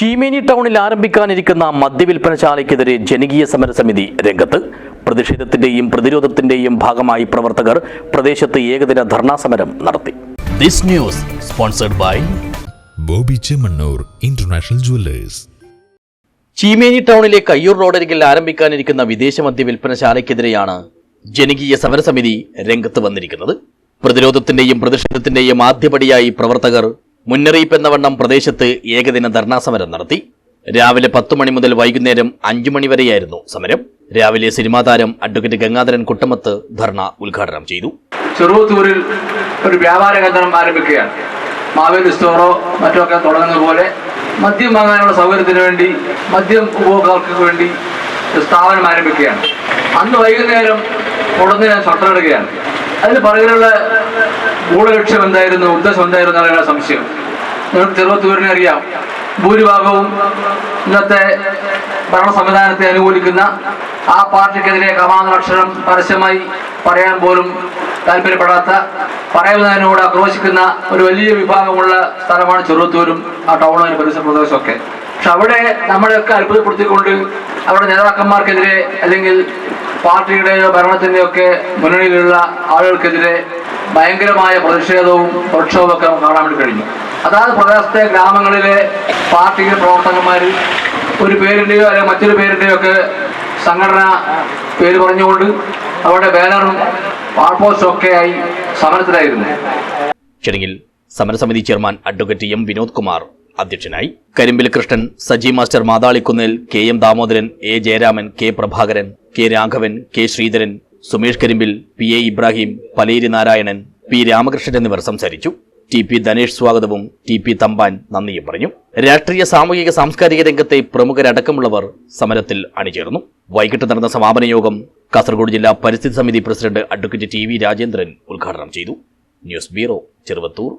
ചീമേനി ടൗണിൽ ആരംഭിക്കാനിരിക്കുന്ന മദ്യവിൽപ്പനശാലയ്ക്കെതിരെ ജനകീയ സമരസമിതി രംഗത്ത് പ്രതിഷേധത്തിന്റെയും പ്രതിരോധത്തിന്റെയും ഭാഗമായി പ്രവർത്തകർ പ്രദേശത്ത് ഏകദിന ധർണാ സമരം നടത്തി. This news sponsored by Bobby Chemmanur international jewellers. Cheemeni ടൗണിലെ കയ്യൂർ റോഡരികിൽ ആരംഭിക്കാനിരിക്കുന്ന വിദേശ മദ്യ വിൽപ്പനശാലയ്ക്കെതിരെയാണ് ജനകീയ സമരസമിതി രംഗത്ത് വന്നിരിക്കുന്നത്. പ്രതിരോധത്തിന്റെയും പ്രതിഷേധത്തിന്റെയും ആദ്യപടിയായി പ്രവർത്തകർ മുന്നറിയിപ്പ് എന്ന വണ്ണം പ്രദേശത്ത് ഏകദിന ധർണാ സമരം നടത്തി. രാവിലെ പത്തു മണി മുതൽ വൈകുന്നേരം അഞ്ചു മണി വരെയായിരുന്നു സമരം. രാവിലെ സിനിമാ താരം അഡ്വക്കേറ്റ് ഗംഗാധരൻ കുട്ടമത്ത് ധർണ ഉദ്ഘാടനം ചെയ്തു. ചെറുവത്തൂരിൽ ഒരു വ്യാപാര കേന്ദ്രം ആരംഭിക്കുകയാണ്. മാവേലി സ്റ്റോറോ മറ്റോ ഒക്കെ തുടങ്ങുന്നത് പോലെ മദ്യം വാങ്ങാനുള്ള സൗകര്യത്തിന് വേണ്ടി മദ്യം ഉപഭോക്താക്കൾക്ക് വേണ്ടി സ്ഥാപനം ആരംഭിക്കുകയാണ്. അന്ന് വൈകുന്നേരം ഉടനെ ഞാൻ ഷട്ടറിടുകയാണ് അതിന് പറയാനുള്ള ഗൂഢലക്ഷ്യം എന്തായിരുന്നു ഉദ്ദേശം എന്തായിരുന്നു എന്നാണ് സംശയം. നിങ്ങൾക്ക് ചെറുപ്പത്തൂരിനെ അറിയാം. ഭൂരിഭാഗവും ഇന്നത്തെ ഭരണ സംവിധാനത്തെ അനുകൂലിക്കുന്ന ആ പാർട്ടിക്കെതിരെ കമാന്നക്ഷരം പരസ്യമായി പറയാൻ പോലും താല്പര്യപ്പെടാത്ത പറയുന്നതിനോട് ആക്രോശിക്കുന്ന ഒരു വലിയ വിഭാഗമുള്ള സ്ഥലമാണ് ചെറുത്തൂരും ആ ടൗണും അതിന് പരിസര പ്രദേശമൊക്കെ. പക്ഷെ അവിടെ നമ്മളെയൊക്കെ അത്ഭുതപ്പെടുത്തിക്കൊണ്ട് അവിടെ നേതാക്കന്മാർക്കെതിരെ അല്ലെങ്കിൽ പാർട്ടിയുടെയോ ഭരണത്തിന്റെയോ ഒക്കെ മുന്നണിയിലുള്ള ആളുകൾക്കെതിരെ ഭയങ്കരമായ പ്രതിഷേധവും പ്രക്ഷോഭമൊക്കെ കാണാൻ വേണ്ടി കഴിഞ്ഞു. അതായത് പ്രദേശത്തെ ഗ്രാമങ്ങളിലെ പാർട്ടിയുടെ പ്രവർത്തകന്മാർ ഒരു പേരിന്റെയോ അല്ലെങ്കിൽ മറ്റൊരു പേരിന്റെയോ ഒക്കെ സംഘടന പേര് പറഞ്ഞുകൊണ്ട് അവരുടെ ബാനറും വാൾപോസ്റ്റും ഒക്കെ ആയി സമരത്തിലായിരുന്നു. ചടങ്ങിൽ സമരസമിതി chairman advocate M Vinod Kumar അധ്യക്ഷനായി. Karimbil Krishnan Saji master Mathalikkunnel K M Damodaran A Jayaraman K Prabhakaran K Raghavan K Sreedharan Sumesh Karimbil P A Ibrahim Paleri Narayanan P Ramakrishnan എന്നിവർ സംസാരിച്ചു. ടി പി ധനേഷ് സ്വാഗതവും T P Thampan നന്ദിയും പറഞ്ഞു. രാഷ്ട്രീയ സാമൂഹിക സാംസ്കാരിക രംഗത്തെ പ്രമുഖരടക്കമുള്ളവർ സമരത്തിൽ അണിചേർന്നു. വൈകിട്ട് നടന്ന സമാപന യോഗം കാസർഗോഡ് ജില്ലാ പരിസ്ഥിതി സമിതി president advocate T V Rajendran ഉദ്ഘാടനം ചെയ്തു. News bureau Cheruvathur.